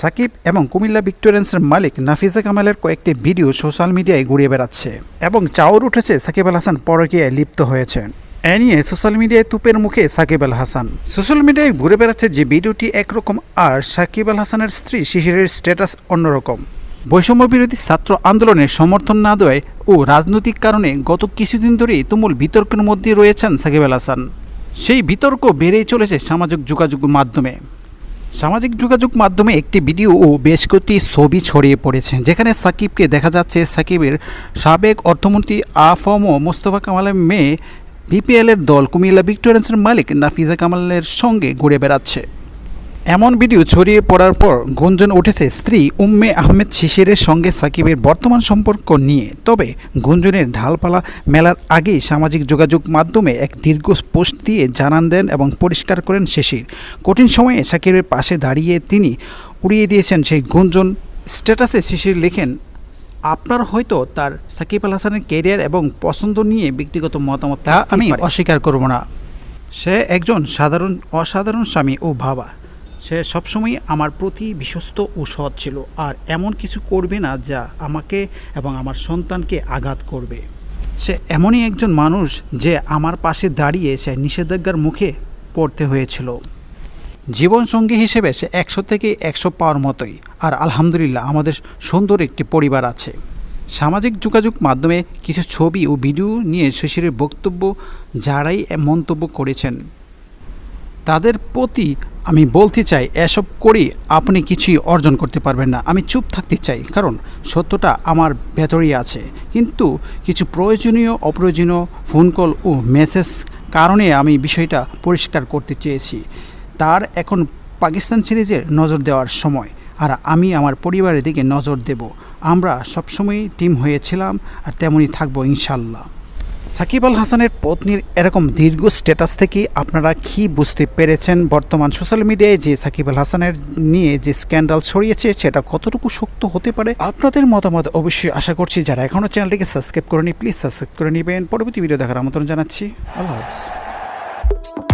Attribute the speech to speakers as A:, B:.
A: সাকিব এবং কুমিল্লা ভিক্টোরিয়ান্সের মালিক নাফিজা কামালের কয়েকটি ভিডিও সোশ্যাল মিডিয়ায় ঘুরিয়ে বেড়াচ্ছে এবং চাওর উঠেছে সাকিব আল হাসান পরকীয়ায় লিপ্ত হয়েছেন এ নিয়ে সোশ্যাল মিডিয়ায় তুপের মুখে সাকিব আল হাসান। সোশ্যাল মিডিয়ায় ঘুরে বেড়াচ্ছে যে ভিডিওটি একরকম আর সাকিব আল হাসানের স্ত্রী শিশিরের স্ট্যাটাস অন্যরকম। বৈষম্য বিরোধী ছাত্র আন্দোলনের সমর্থন না দেওয়ায় ও রাজনৈতিক কারণে গত কিছুদিন ধরেই তুমুল বিতর্কের মধ্যে রয়েছেন সাকিব আল হাসান। সেই বিতর্ক বেড়েই চলেছে সামাজিক যোগাযোগ মাধ্যমে। সামাজিক যোগাযোগ মাধ্যমে একটি ভিডিও ও বেশ কয়েকটি ছবি ছড়িয়ে পড়েছে, যেখানে সাকিবকে দেখা যাচ্ছে সাকিবের সাবেক অর্থমন্ত্রী আফম মোস্তফা কামালের মেয়ে বিপিএলের দল কুমিল্লা ভিক্টোরিয়ান্সের মালিক নাফিজা কামালের সঙ্গে ঘুরে বেড়াচ্ছে। এমন ভিডিও ছড়িয়ে পড়ার পর গুঞ্জন উঠেছে স্ত্রী উম্মে আহমেদ শিশিরের সঙ্গে সাকিবের বর্তমান সম্পর্ক নিয়ে। তবে গুঞ্জনের ঢালপালা মেলার আগেই সামাজিক যোগাযোগ মাধ্যমে এক দীর্ঘ পোস্ট দিয়ে জানান দেন এবং পরিষ্কার করেন শিশির। কঠিন সময়ে সাকিবের পাশে দাঁড়িয়ে তিনি উড়িয়ে দিয়েছেন সেই গুঞ্জন। স্ট্যাটাসে শিশির লেখেন আপনার হয়তো তার সাকিব আল হাসানের কেরিয়ার এবং পছন্দ নিয়ে ব্যক্তিগত মতামত তা আমি অস্বীকার করব না। সে একজন সাধারণ অসাধারণ স্বামী ও বাবা। সে সবসময় আমার প্রতি বিশ্বস্ত ও সৎ ছিল, আর এমন কিছু করবে না যা আমাকে এবং আমার সন্তানকে আঘাত করবে। সে এমনই একজন মানুষ যে আমার পাশে দাঁড়িয়ে সে নিষেধাজ্ঞার মুখে পড়তে হয়েছিল। জীবনসঙ্গী হিসেবে সে একশো থেকে একশো পাওয়ার মতোই, আর আলহামদুলিল্লাহ আমাদের সুন্দর একটি পরিবার আছে। সামাজিক যোগাযোগ মাধ্যমে কিছু ছবি ও ভিডিও নিয়ে শিশিরের বক্তব্য, যারাই মন্তব্য করেছেন, তাদের প্রতি আমি বলতে চাই, এসব করে আপনি কিছুই অর্জন করতে পারবেন না। আমি চুপ থাকতে চাই, কারণ সত্যটা আমার ভেতরেই আছে। কিন্তু কিছু প্রয়োজনীয়, অপ্রয়োজনীয় ফোন কল ও মেসেজ কারণে আমি বিষয়টা পরিষ্কার করতে চেয়েছি। তার এখন পাকিস্তান সিরিজের নজর দেওয়ার সময়, আর আমি আমার পরিবারের দিকে নজর দেব। আমরা সবসময়ই টিম হয়েছিলাম, আর তেমনই থাকব ইনশাল্লাহ সাকিব আল হাসানের পত্নীর এরকম দীর্ঘ স্ট্যাটাস থেকে আপনারা কি বুঝতে পেরেছেন? বর্তমান সোশ্যাল মিডিয়ায় যে সাকিব আল হাসানের নিয়ে যে স্ক্যান্ডাল ছড়িয়েছে, সেটা কতটুকু শক্ত হতে পারে? আপনাদের মতামত অবশ্যই আশা করছি, যারা এখনও চ্যানেলটিকে সাবস্ক্রাইব করেনি প্লিজ সাবস্ক্রাইব করে নেবেন। পরবর্তী ভিডিও দেখার আমন্ত্রণ জানাচ্ছি। আল্লাহ হাফিজ।